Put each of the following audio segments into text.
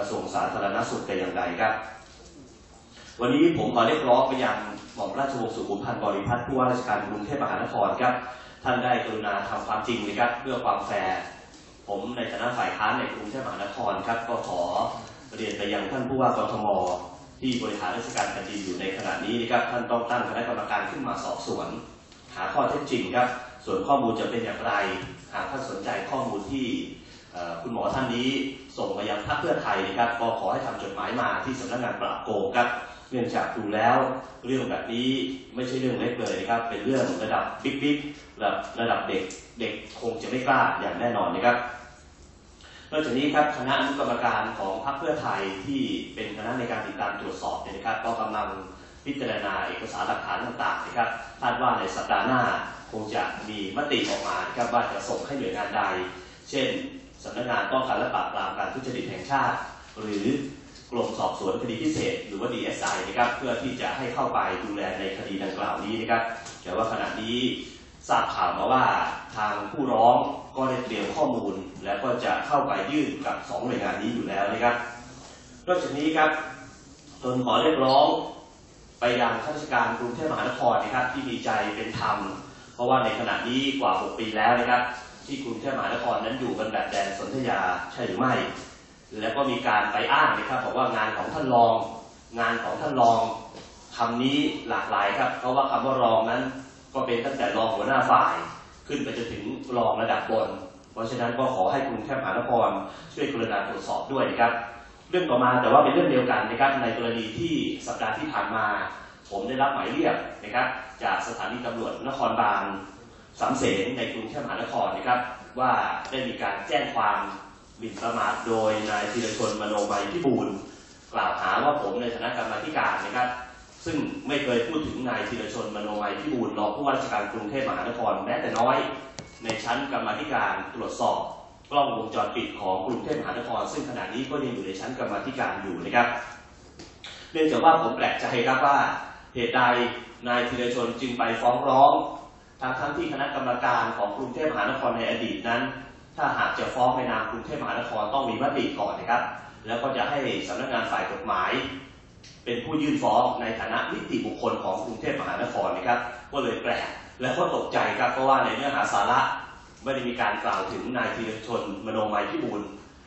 กระทรวงสาธารณสุขแต่อย่างใดครับ วันนี้ผมขอเรียกร้องไปยังหม่อมราชวงศ์สุขุมพันธ์บริพัตรผู้ว่าราชการกรุงเทพมหานครครับ ท่านได้กรุณาทำความจริงนะครับเพื่อความแฟร์ผมในฐานะฝ่ายค้านในกรุงเทพมหานครครับ ก็ขอเรียนไปยังท่านผู้ว่ากทม ที่บริหารราชการแผ่นดินอยู่ในขณะนี้นะครับ ท่านต้องตั้งคณะกรรมการขึ้นมาสอบสวน หาข้อเท็จจริงครับ ส่วนข้อมูลจะเป็นอย่างไร หากท่านสนใจข้อมูลที่ คุณหมอท่านนี้ส่งมายังพรรคเพื่อไทยนะครับก็ขอให้ทำจดหมายมาที่สำนักงานปราบโกงครับเนื่องจากดูแล้วเรื่องแบบนี้ไม่ใช่เรื่องเล็กเลยนะครับ เป็นเรื่องระดับบิ๊กๆระดับระดับเด็กเด็กคงจะไม่กล้าอย่างแน่นอนนะครับนอกจากนี้ครับคณะอนุกรรมการของพรรคเพื่อไทยที่เป็นคณะในการติดตามตรวจสอบเนี่ยนะครับ ก็กำลังพิจารณาเอกสารหลักฐานต่างๆนะครับคาดว่าในสัปดาห์หน้าคงจะมีมติออกมานะครับว่าจะส่งให้หน่วยงานใด เช่น สำนักงานป้องกันและปราบปรามการทุจริตแห่งชาติ หรือกรมสอบสวนคดีพิเศษ หรือว่า DSI นะครับเพื่อที่จะให้เข้าไปดูแลในคดีดังกล่าวนี้นะครับแต่ว่าขณะนี้ทราบข่าวมาว่าทางผู้ร้องก็ได้เตรียมข้อมูล แล้วก็จะเข้าไปยื่นกับสองหน่วยงานนี้อยู่แล้วนะครับนอกจากนี้ครับตนขอเรียกร้องไปยังข้าราชการกรุงเทพมหานครนะครับที่มีใจเป็นธรรม เพราะว่าในขณะนี้กว่า 6 ปีแล้วนะครับ ที่กรุงเทพมหานครนั้นอยู่กันแบบแดนสนธยาใช่หรือไม่ แล้วก็มีการไปอ้างนะครับบอกว่างานของท่านรอง งานของท่านรองคำนี้หลากหลายครับ เพราะว่าคำว่ารองนั้น ก็เป็นตั้งแต่รองหัวหน้าฝ่าย ขึ้นไปจนถึงรองระดับบน เพราะฉะนั้นก็ขอให้กรุงเทพมหานครช่วยกรุณาตรวจสอบด้วยนะครับ เรื่องต่อมาแต่ว่าเป็นเรื่องเดียวกันนะครับในกรณีที่สัปดาห์ที่ผ่านมา ผมได้รับหมายเรียกนะครับ จากสถานีตำรวจนครบาล สามเสนในกรุงเทพมหานครนะครับ ว่าได้มีการแจ้งความหมิ่นประมาทโดยนายธีรชนมโนมัยพิบูลกล่าวหาว่าผมในฐานะกรรมธิการนะครับ ซึ่งไม่เคยพูดถึงนายธีรชนมโนมัยพิบูลรองผู้ว่าราชการกรุงเทพมหานครแม้แต่น้อย ในชั้นกรรมธิการตรวจสอบกล้องวงจรปิดของกรุงเทพมหานคร ซึ่งขณะนี้ก็ยังอยู่ในชั้นกรรมธิการอยู่นะครับ เนื่องจากว่าผมแปลกใจครับว่าเหตุใดนายธีรชนจึงไปฟ้องร้อง ทั้งทั้งที่คณะกรรมการของกรุงเทพมหานครในอดีตนั้น ถ้าหากจะฟ้องในนามกรุงเทพมหานครต้องมีมติก่อนนะครับ แล้วก็จะให้สำนักงานฝ่ายกฎหมาย เป็นผู้ยื่นฟ้องในฐานะนิติบุคคลของกรุงเทพมหานครนะครับ ก็เลยแปลกและก็ตกใจครับเพราะว่าในเนื้อหาสาระไม่ได้มีการกล่าวถึงนายธีรชนมโนมัยพิบูล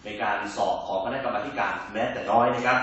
ในการสอบของคณะกรรมการแม้แต่น้อยนะครับ